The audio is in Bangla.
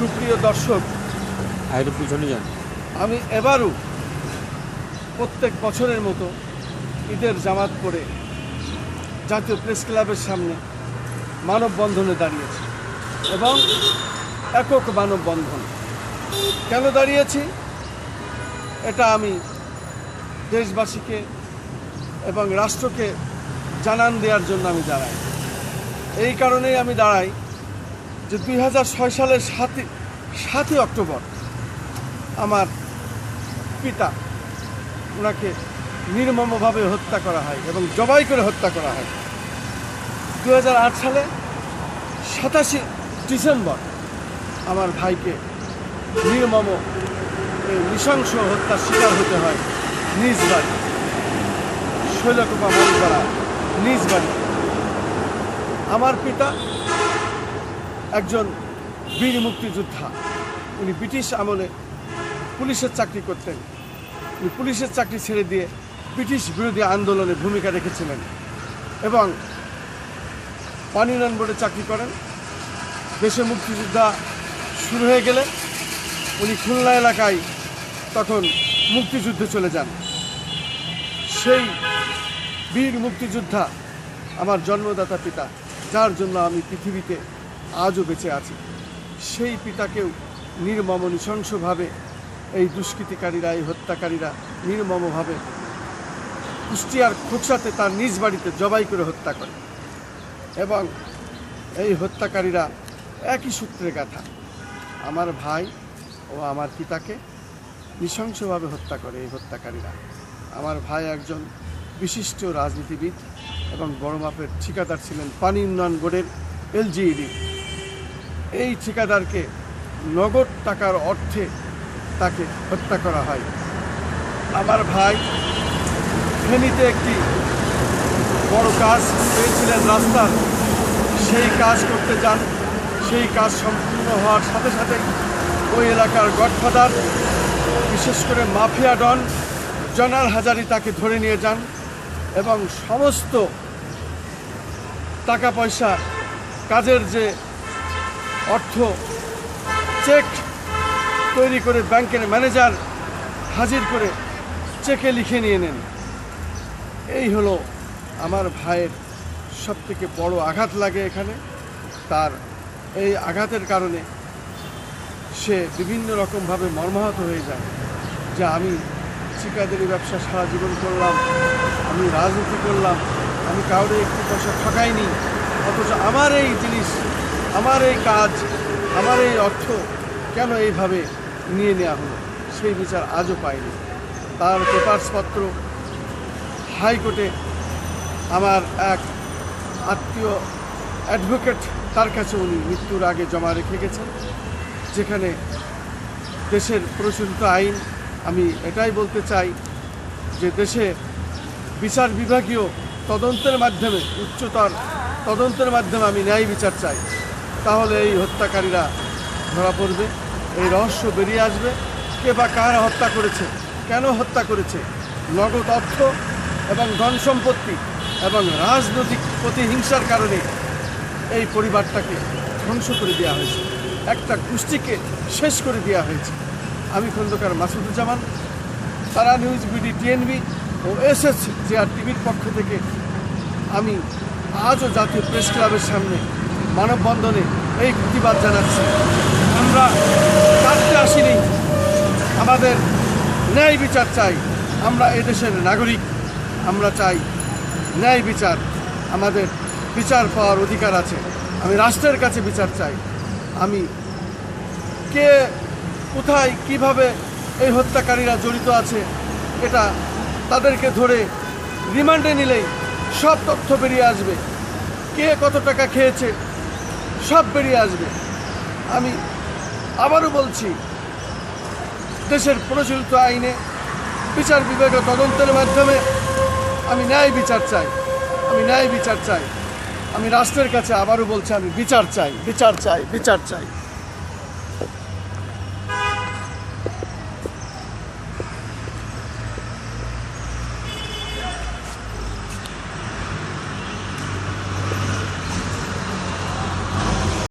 সুপ্রিয় দর্শক আমি এবারও প্রত্যেক বছরের মতো ঈদের জামাত পরে জাতীয় প্রেস ক্লাবের সামনে মানববন্ধনে দাঁড়িয়েছি এবং একক মানববন্ধন। কেন দাঁড়িয়েছি? এটা আমি দেশবাসীকে এবং রাষ্ট্রকে জানান দেওয়ার জন্য আমি দাঁড়াই। এই কারণেই আমি দাঁড়াই যে দু হাজার ছয় সালের সাতই সাতই অক্টোবর আমার পিতা ওনাকে নির্মমভাবে হত্যা করা হয় এবং জবাই করে হত্যা করা হয়। দু হাজার আট সালে সাতাশে ডিসেম্বর আমার ভাইকে নির্মম নৃশংস হত্যার শিকার হতে হয় নিজ বাড়ি, শৈলকুপা মরিপাড়া নিজ বাড়ি। আমার পিতা একজন বীর মুক্তিযোদ্ধা। উনি ব্রিটিশ আমলে পুলিশের চাকরি করতেন। উনি পুলিশের চাকরি ছেড়ে দিয়ে ব্রিটিশ বিরোধী আন্দোলনে ভূমিকা রেখেছিলেন এবং পানি বোর্ডে চাকরি করেন। দেশে মুক্তিযোদ্ধা শুরু হয়ে গেলে উনি খুলনা এলাকায় তখন মুক্তিযুদ্ধে চলে যান। সেই বীর মুক্তিযোদ্ধা আমার জন্মদাতা পিতা, যার জন্য আমি পৃথিবীতে আজও বেঁচে আছি। সেই পিতাকেও নির্মম নৃশংসভাবে এই দুষ্কৃতিকারীরা, এই হত্যাকারীরা নির্মমভাবে কুষ্টিয়ার খোকসাতে তার নিজ বাড়িতে জবাই করে হত্যা করে এবং এই হত্যাকারীরা একই সূত্রে গাথা। আমার ভাই ও আমার পিতাকে নৃশংসভাবে হত্যা করে এই হত্যাকারীরা। আমার ভাই একজন বিশিষ্ট রাজনীতিবিদ এবং বড় মাপের ঠিকাদার ছিলেন পানি উন্নয়ন বোর্ডের এলজিইডি। এই ঠিকাদারকে নগদ টাকার অর্থে তাকে হত্যা করা হয়। আমার ভাই ফেনীতে একটি বড় কাজ পেয়েছিলেন রাস্তার। সেই কাজ করতে যান। সেই কাজ সম্পূর্ণ হওয়ার সাথে সাথে ওই এলাকার গডফাদার, বিশেষ করে মাফিয়া ডন জনার হাজারি তাকে ধরে নিয়ে যান এবং সমস্ত টাকা পয়সা কাজের যে অর্থ চেক তৈরি করে ব্যাংকের ম্যানেজার হাজির করে চেকে লিখে নিয়ে নেন। এই হলো আমার ভাইয়ের সব থেকে বড় আঘাত লাগে এখানে। তার এই আঘাতের কারণে সে বিভিন্ন রকমভাবে মর্মাহত হয়ে যায়। যে আমি ঠিকাদারি ব্যবসা সারা জীবন করলাম, আমি রাজনীতি করলাম, আমি কাউরে একটু পয়সা ঠকাইনি, অথচ আমার এই জিনিস আমার এই কাজ, আমার এই অর্থ কেন এইভাবে নিয়ে নেওয়া হলো? সেই বিচার আজও পাইনি। তার পেপারসপত্র হাইকোর্টে আমার এক আত্মীয় অ্যাডভোকেট, তার কাছে উনি মৃত্যুর আগে জমা রেখে গেছেন, যেখানে দেশের প্রচলিত আইন, আমি এটাই বলতে চাই যে দেশে বিচার বিভাগীয় তদন্তের মাধ্যমে, উচ্চতর তদন্তের মাধ্যমে আমি ন্যায় বিচার চাই। তাহলে এই হত্যাকারীরা ধরা পড়বে, এই রহস্য বেরিয়ে আসবে। কে বা কারা হত্যা করেছে, কেন হত্যা করেছে? নগদ অর্থ এবং ধন সম্পত্তি এবং রাজনৈতিক প্রতিহিংসার কারণে এই পরিবারটাকে ধ্বংস করে দেওয়া হয়েছে। একটা গোষ্ঠীকে শেষ করে দেওয়া হয়েছে। আমি Khandakar Masuduzzaman, Tara news BD TNB ও এস এস টিভির পক্ষ থেকে আমি আজও জাতীয় প্রেস ক্লাবের সামনে মানববন্ধনে এই প্রতিবাদ জানাচ্ছি। আমরা কাটতে আসিনি। আমাদের ন্যায় বিচার চাই। আমরা এদেশের নাগরিক। আমরা চাই ন্যায় বিচার। আমাদের বিচার পাওয়ার অধিকার আছে। আমি রাষ্ট্রের কাছে বিচার চাই। আমি কে, কোথায়, কীভাবে এই হত্যাকারীরা জড়িত আছে, এটা তাদেরকে ধরে রিমান্ডে নিলেই সব তথ্য বেরিয়ে আসবে। কে কত টাকা খেয়েছে সব বেরিয়ে আসবে। আমি আবারও বলছি, দেশের প্রচলিত আইনে বিচার বিভাগীয় তদন্তের মাধ্যমে আমি ন্যায় বিচার চাই। আমি ন্যায় বিচার চাই। আমি রাষ্ট্রের কাছে আবারও বলছি, আমি বিচার চাই বিচার চাই বিচার চাই।